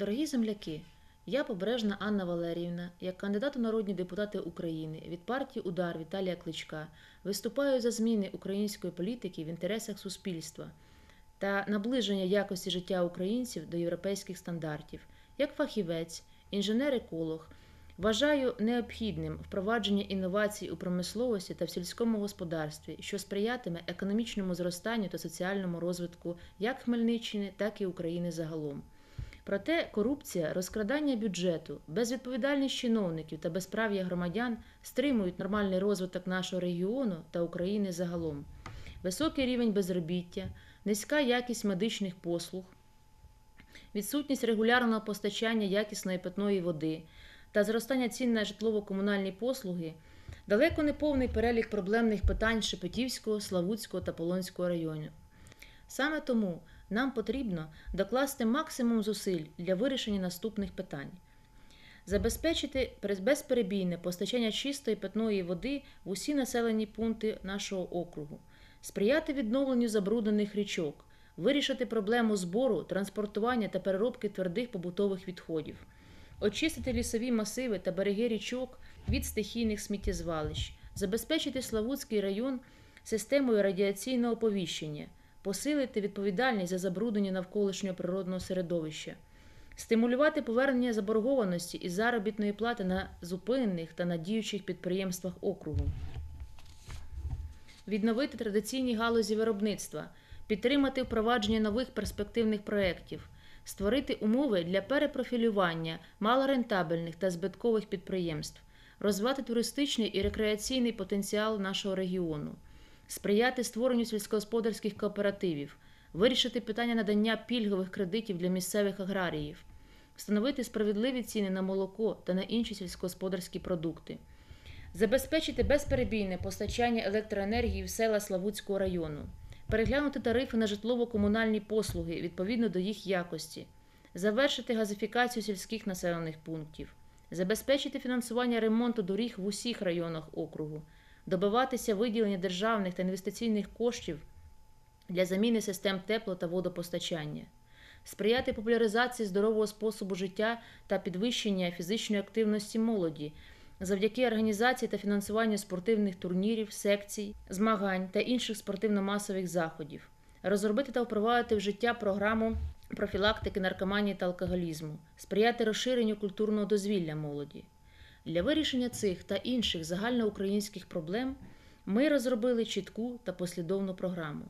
Дорогі земляки, я Побережна Анна Валеріївна, як кандидат у народні депутати України від партії Удар Віталія Кличка, виступаю за зміни української політики в інтересах суспільства та наближення якості життя українців до європейських стандартів. Як фахівець, інженер-еколог, вважаю необхідним впровадження інновацій у промисловості та в сільському господарстві, що сприятиме економічному зростанню та соціальному розвитку як Хмельниччини, так і України загалом. Проте корупція, розкрадання бюджету, безвідповідальність чиновників та безправ'я громадян стримують нормальний розвиток нашого регіону та України загалом. Високий рівень безробіття, низька якість медичних послуг, відсутність регулярного постачання якісної питної води та зростання цін на житлово-комунальні послуги далеко не повний перелік проблемних питань Шепетівського, Славутського та Полонського районів. Саме тому нам потрібно докласти максимум зусиль для вирішення наступних питань. Забезпечити безперебійне постачання чистої питної води в усі населені пункти нашого округу, сприяти відновленню забруднених річок, вирішити проблему збору, транспортування та переробки твердих побутових відходів, очистити лісові масиви та береги річок від стихійних сміттєзвалищ, забезпечити Славутський район системою радіаційного оповіщення посилити відповідальність за забруднення навколишнього природного середовища, стимулювати повернення заборгованості із заробітної плати на зупинених та на діючих підприємствах округу, відновити традиційні галузі виробництва, підтримати впровадження нових перспективних проєктів, створити умови для перепрофілювання малорентабельних та збиткових підприємств, розвивати туристичний і рекреаційний потенціал нашого регіону сприяти створенню сільськогосподарських кооперативів, вирішити питання надання пільгових кредитів для місцевих аграріїв, встановити справедливі ціни на молоко та на інші сільськогосподарські продукти, забезпечити безперебійне постачання електроенергії в села Славутського району, переглянути тарифи на житлово-комунальні послуги відповідно до їх якості, завершити газифікацію сільських населених пунктів, забезпечити фінансування ремонту доріг в усіх районах округу добиватися виділення державних та інвестиційних коштів для заміни систем тепло та водопостачання, сприяти популяризації здорового способу життя та підвищення фізичної активності молоді. Завдяки організації та фінансуванню спортивних турнірів, секцій, змагань та інших спортивно-масових заходів, розробити та впровадити в життя програму профілактики наркоманії та алкоголізму, сприяти розширенню культурного дозвілля молоді. Для вирішення цих та інших загальноукраїнських проблем ми розробили чітку та послідовну програму.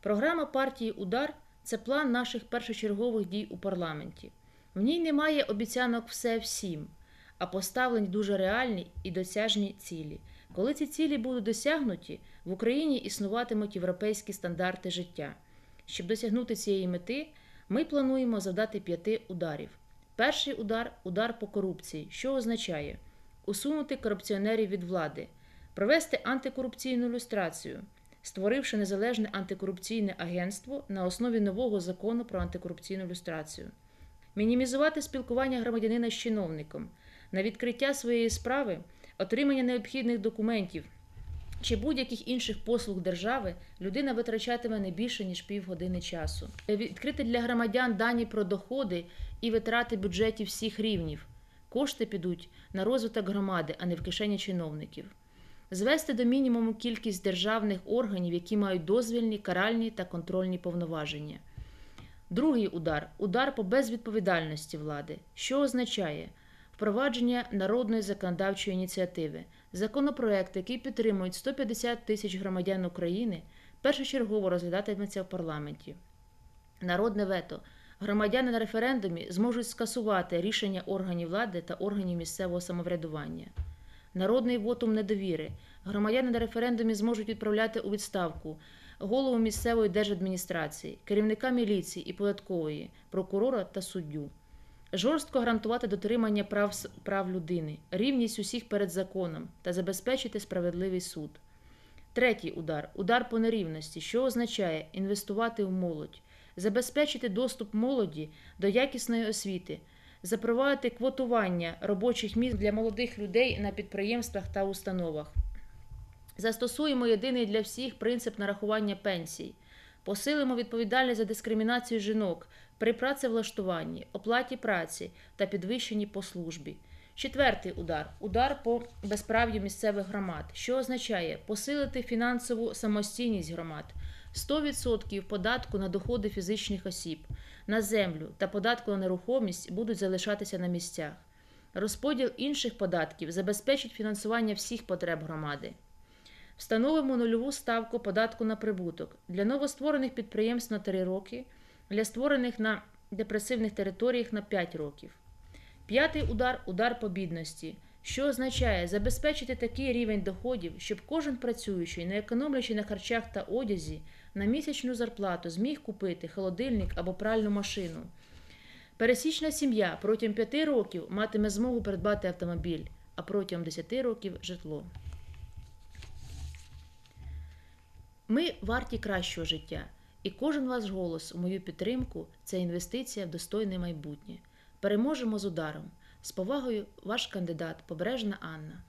Програма партії Удар це план наших першочергових дій у парламенті. В ній немає обіцянок все всім, а поставлені дуже реальні і досяжні цілі. Коли ці цілі будуть досягнуті, в Україні існуватимуть європейські стандарти життя. Щоб досягнути цієї мети, ми плануємо завдати п'яти ударів. Перший удар удар по корупції, що означає усунути корупціонерів від влади, провести антикорупційну люстрацію, створивши незалежне антикорупційне агентство на основі нового закону про антикорупційну люстрацію, мінімізувати спілкування громадянина з чиновником, на відкриття своєї справи, отримання необхідних документів. Чи будь-яких інших послуг держави людина витрачатиме не більше ніж півгодини часу, відкрити для громадян дані про доходи і витрати бюджетів всіх рівнів. Кошти підуть на розвиток громади, а не в кишені чиновників. Звести до мінімуму кількість державних органів, які мають дозвільні, каральні та контрольні повноваження. Другий удар удар по безвідповідальності влади, що означає впровадження народної законодавчої ініціативи, законопроект, який підтримують 150 тисяч громадян України, першочергово розглядатиметься в парламенті. Народне вето громадяни на референдумі зможуть скасувати рішення органів влади та органів місцевого самоврядування. Народний вотум недовіри. Громадяни на референдумі зможуть відправляти у відставку голову місцевої держадміністрації, керівника міліції і податкової, прокурора та суддю. Жорстко гарантувати дотримання прав прав людини, рівність усіх перед законом та забезпечити справедливий суд. Третій удар удар по нерівності, що означає інвестувати в молодь, забезпечити доступ молоді до якісної освіти, запровадити квотування робочих місць для молодих людей на підприємствах та установах. Застосуємо єдиний для всіх принцип нарахування пенсій, Посилимо відповідальність за дискримінацію жінок при працевлаштуванні, оплаті праці та підвищенні по службі. Четвертий удар удар по безправ'ю місцевих громад, що означає посилити фінансову самостійність громад, 100% податку на доходи фізичних осіб, на землю та податку на нерухомість будуть залишатися на місцях. Розподіл інших податків забезпечить фінансування всіх потреб громади. Встановимо нульову ставку податку на прибуток для новостворених підприємств на 3 роки, для створених на депресивних територіях на 5 років. П'ятий удар удар по бідності, що означає забезпечити такий рівень доходів, щоб кожен працюючий, не економлячи на харчах та одязі, на місячну зарплату зміг купити холодильник або пральну машину. Пересічна сім'я протягом 5 років матиме змогу придбати автомобіль, а протягом 10 років житло. Ми варті кращого життя, і кожен ваш голос у мою підтримку це інвестиція в достойне майбутнє. Переможемо з ударом. З повагою, ваш кандидат Побережна Анна.